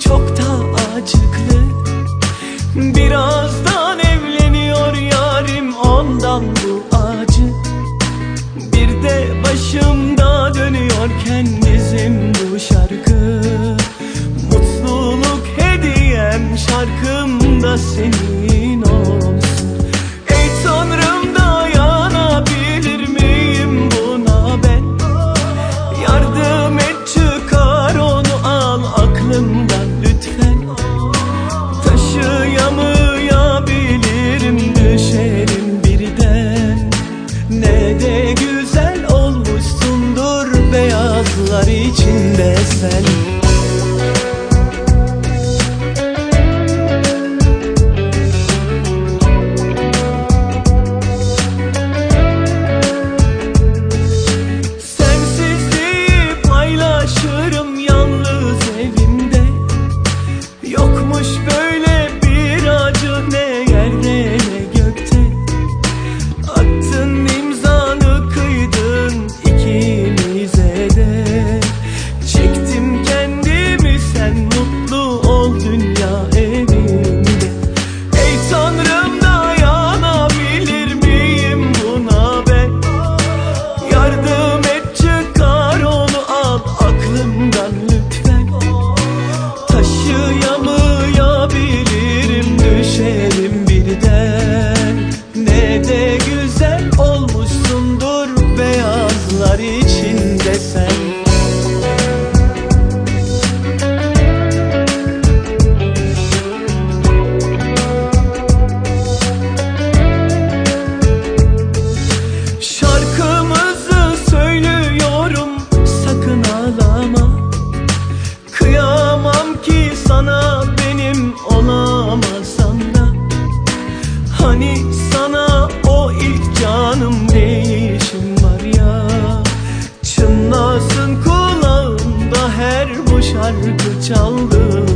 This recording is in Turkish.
Çok da acıklı. Biraz da rüyalar içinde sen. Sensizliği paylaşırım yalnız evimde. Yokmuş böyle yerde kaldım